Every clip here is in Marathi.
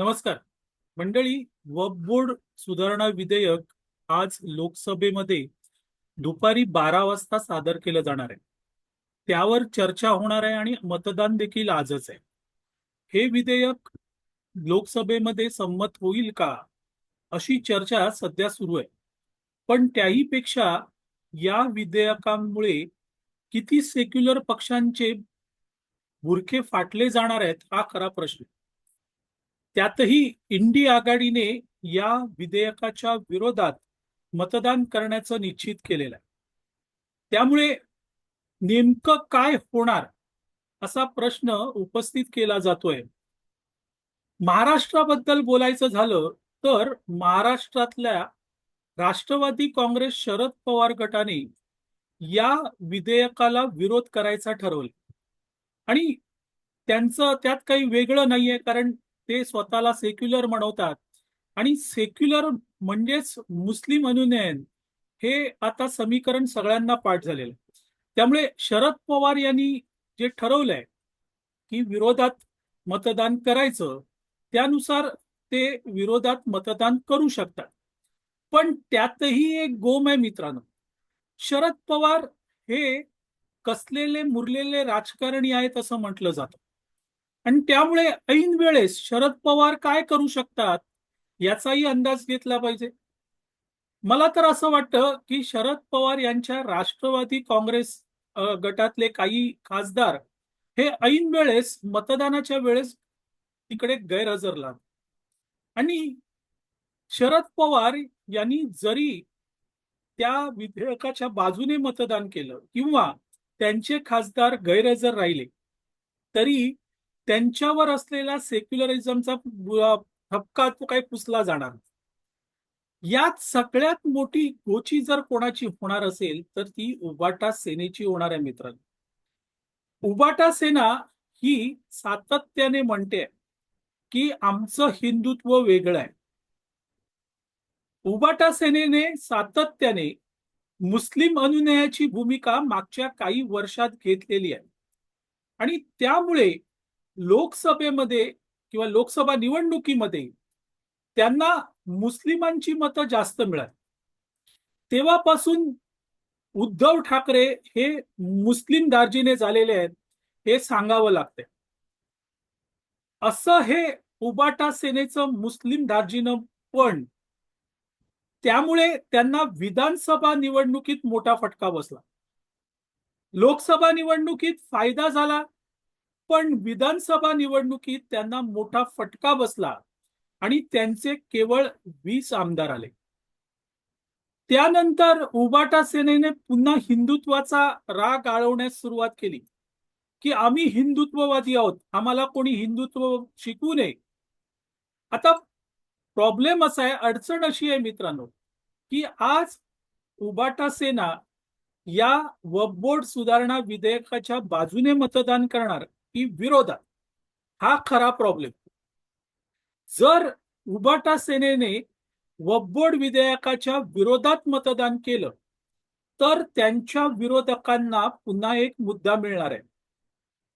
नमस्कार. मंडळी वक्फ बोर्ड सुधारणा विधेयक आज लोकसभेमध्ये दुपारी बारा वाजता सादर केलं जाणार आहे. त्यावर चर्चा होणार आहे आणि मतदान देखील आजच आहे. हे विधेयक लोकसभेमध्ये संमत होईल का अशी चर्चा सध्या सुरू आहे. पण त्याही पेक्षा या विधेयकांमुळे किती सेक्युलर पक्षांचे बुरखे फाटले जाणार आहेत हा खरा प्रश्न आहे. त्यातही इंडी आघाडीने या विधेयकाच्या विरोधात मतदान करण्याचं निश्चित केलेलं आहे. त्यामुळे नेमकं काय होणार असा प्रश्न उपस्थित केला जातोय. महाराष्ट्राबद्दल बोलायचं झालं तर महाराष्ट्रातल्या राष्ट्रवादी काँग्रेस शरद पवार गटाने या विधेयकाला विरोध करायचा ठरवलं. आणि त्यांचं त्यात काही वेगळं नाहीये कारण ते स्वतःला सेक्युलर म्हणवतात आणि सेक्युलर म्हणजेच मुस्लिम अनुनयन हे आता समीकरण सगळ्यांना पाठ झालेलं त्यामुळे शरद पवार यांनी जे ठरवलंय की विरोधात मतदान करायचं त्यानुसार ते विरोधात मतदान करू शकतात. पण त्यातही एक गोम आहे मित्रांनो. शरद पवार हे कसलेले मुरलेले राजकारणी आहेत असं म्हटलं जातं. आणि त्यामुळे ऐन वेळेस शरद पवार काय करू शकतात याचाही अंदाज घेतला पाहिजे. मला तर असं वाटतं की शरद पवार यांच्या राष्ट्रवादी काँग्रेस गटातले काही खासदार हे ऐन वेळेस मतदानाच्या वेळेस तिकडे गैरहजर लागले आणि शरद पवार यांनी जरी त्या विधेयकाच्या बाजूने मतदान केलं किंवा त्यांचे खासदार गैरहजर राहिले तरी त्यांच्यावर असलेला सेक्युलरिझमचा बु- ठपका तो काही पुसला जाणार यात सगळ्यात मोठी गोची जर कोणाची होणार असेल तर ती उबाटा सेनेची होणार आहे मित्रांनो. उबाटा सेना ही सातत्याने म्हणते की आमचं हिंदुत्व वेगळं आहे. उबाटा सेनेने सातत्याने मुस्लिम अनुनयाची भूमिका मागच्या काही वर्षात घेतलेली आहे. आणि त्यामुळे लोकसभेमध्ये किंवा लोकसभा निवडणुकीमध्ये त्यांना मुस्लिमांची मतं जास्त मिळाली. तेव्हापासून उद्धव ठाकरे हे मुस्लिम दार्जिने झालेले आहेत हे सांगावं लागतंय. असं हे उबाटा सेनेचं मुस्लिम दार्जिनं पण त्यामुळे त्यांना विधानसभा निवडणुकीत मोठा फटका बसला. लोकसभा निवडणुकीत फायदा झाला पण विधानसभा निवडणुकीत त्यांना मोठा फटका बसला आणि त्यांचे केवळ वीस आमदार आले. त्यानंतर उबाटा सेनेने पुन्हा हिंदुत्वाचा राग आळवण्यास सुरुवात केली की आम्ही हिंदुत्ववादी आहोत आम्हाला कोणी हिंदुत्व शिकू नये. आता प्रॉब्लेम असा आहे अडचण अशी आहे मित्रांनो की आज उबाटा सेना या वबोर्ड बोर्ड सुधारणा विधेयकाच्या बाजूने मतदान करणार. की विरोधात. हा खरा प्रॉब्लेम जर उबाटा सेनेने वक्फ विधेयकाच्या विरोधात मतदान केलं तर त्यांच्या विरोधकांना पुन्हा एक मुद्दा मिळणार आहे.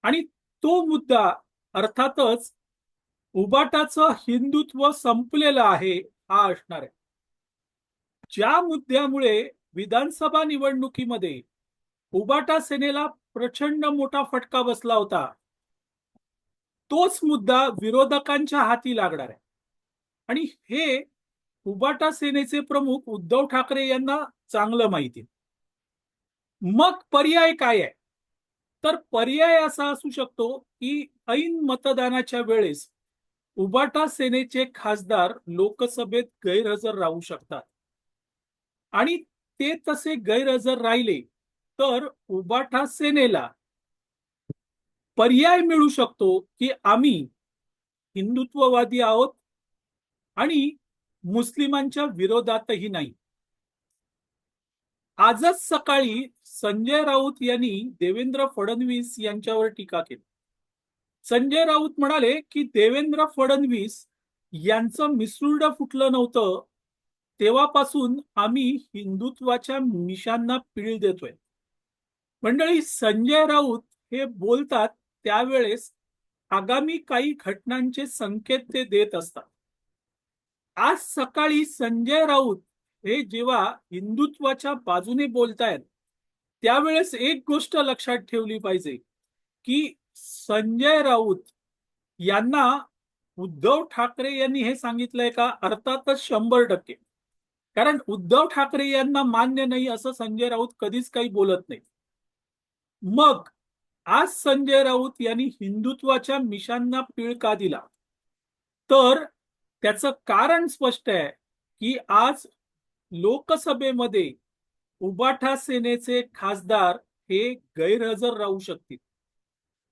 आणि तो मुद्दा अर्थातच उबाटाचं हिंदुत्व संपलेलं आहे हा असणार आहे. ज्या मुद्द्यामुळे विधानसभा निवडणुकीमध्ये उबाटा सेनेला प्रचंड मोठा फटका बसला होता तोच मुद्दा विरोधकांच्या हाती लागणार आहे. आणि हे उबाटा सेनेचे प्रमुख उद्धव ठाकरे यांना चांगलं माहिती मग पर्याय काय आहे? तर पर्याय असा असू शकतो की ऐन मतदानाच्या वेळेस उबाटा सेनेचे खासदार लोकसभेत गैरहजर राहू शकतात. आणि ते तसे गैरहजर राहिले तर उबाटा सेनेला पर्याय मिळू शकतो की आम्ही हिंदुत्ववादी आहोत आणि मुस्लिमांच्या विरोधातही नाही. आजच सकाळी संजय राऊत यांनी देवेंद्र फडणवीस यांच्यावर टीका केली. संजय राऊत म्हणाले की देवेंद्र फडणवीस यांचं मिसरुड फुटलं नव्हतं तेव्हापासून आम्ही हिंदुत्वाच्या मिशांना पीळ देतोय. मंडळी संजय राऊत हे बोलतात त्यावेळेस आगामी काही घटनांचे संकेत ते देत असतात. आज सकाळी संजय राऊत हे जेव्हा हिंदुत्वाच्या बाजूने बोलतायत त्यावेळेस एक गोष्ट लक्षात ठेवली पाहिजे की संजय राऊत यांना उद्धव ठाकरे यांनी हे सांगितलंय का? अर्थातच शंभर टक्के. कारण उद्धव ठाकरे यांना मान्य नाही असं संजय राऊत कधीच काही बोलत नाही मग आज संजय राऊत यांनी हिंदुत्वाच्या मिशांना पीळ का दिला? तर त्याचं कारण स्पष्ट आहे की आज लोकसभेमध्ये उबाठा सेनेचे खासदार हे गैरहजर राहू शकतील.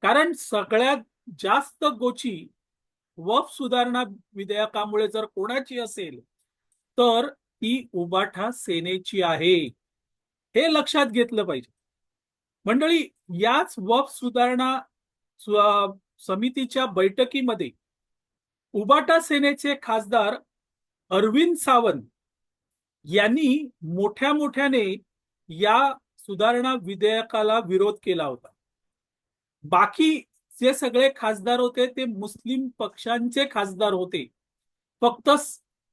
कारण सगळ्यात जास्त गोची वफ सुधारणा विधेयकामुळे जर कोणाची असेल तर ती उबाठा सेनेची आहे. हे लक्षात घेतलं पाहिजे. मंडळी याच वफ सुधारणा समितीच्या बैठकीमध्ये उबाटा सेनेचे खासदार अरविंद सावंत यांनी मोठ्या मोठ्याने या सुधारणा विधेयकाला विरोध केला होता. बाकी जे सगळे खासदार होते ते मुस्लिम पक्षांचे खासदार होते. फक्त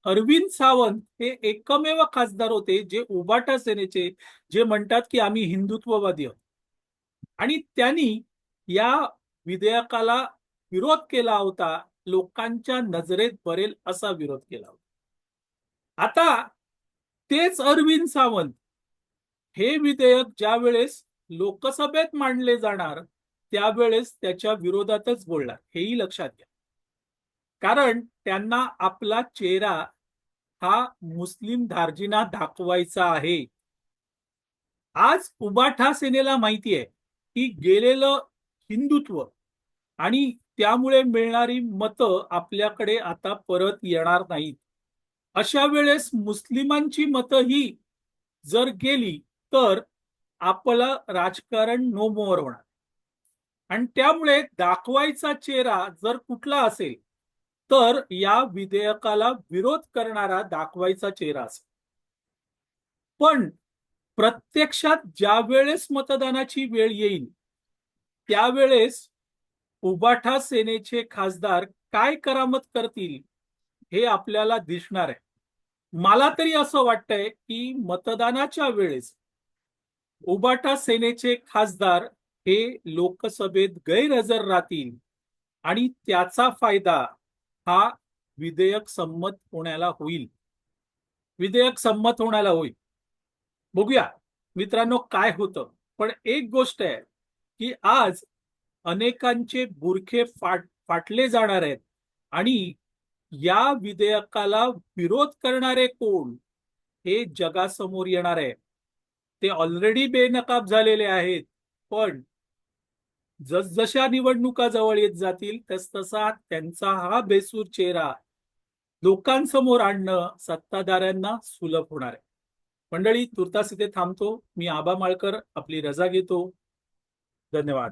अरविंद सावंत हे एकमेव खासदार होते जे उबाटा सेनेचे जे म्हणतात की आम्ही हिंदुत्ववादी आहोत. आणि त्यांनी या विधेयकाला विरोध केला होता लोकांच्या नजरेत भरेल असा विरोध केला होता. आता तेच अरविंद सावंत हे विधेयक ज्या वेळेस लोकसभेत मांडले जाणार त्यावेळेस त्याच्या विरोधातच बोलणार हेही लक्षात घ्या. कारण त्यांना आपला चेहरा हा मुस्लिम धार्जिना दाखवायचा आहे. आज उबाठा सेनेला माहिती आहे की गेलेलं हिंदुत्व आणि त्यामुळे मिळणारी मतं आपल्याकडे आता परत येणार नाहीत. अशा वेळेस मुस्लिमांची मतं ही जर गेली तर आपलं राजकारण नो मोर होणार. आणि त्यामुळे दाखवायचा चेहरा जर कुठला असेल तर या विधेयकाला विरोध करणारा दाखवायचा चेहरा असेल. पण प्रत्यक्षात ज्या वेळेस मतदानाची वेळ येईल त्यावेळेस उबाठा सेनेचे खासदार काय करामत करतील हे आपल्याला दिसणार आहे. मला तरी असं वाटतंय की मतदानाच्या वेळेस उबाठा सेनेचे खासदार हे लोकसभेत गैरहजर राहतील आणि त्याचा फायदा हा विधेयक संमत होण्याला होईल. विधेयक संमत होण्याला होईल. बघूया. मित्रांनो काय होतं? पण एक गोष्ट आहे की आज अनेकांचे बुरखे फाट फाटले जाणार आहेत आणि या विधेयकाला विरोध करणारे कोण? हे जगासमोर येणार आहे. ते ऑलरेडी बेनकाब झालेले आहेत. पण जसजशा निवडणुका जवळ येत जातील तसतसा त्यांचा हा बेसूर चेहरा लोकांसमोर आणणं सत्ताधाऱ्यांना सुलभ होणार आहे. मंडळी तुर्तास इथे थांबतो. मी आबा माळकर आपली रजा घेतो. धन्यवाद.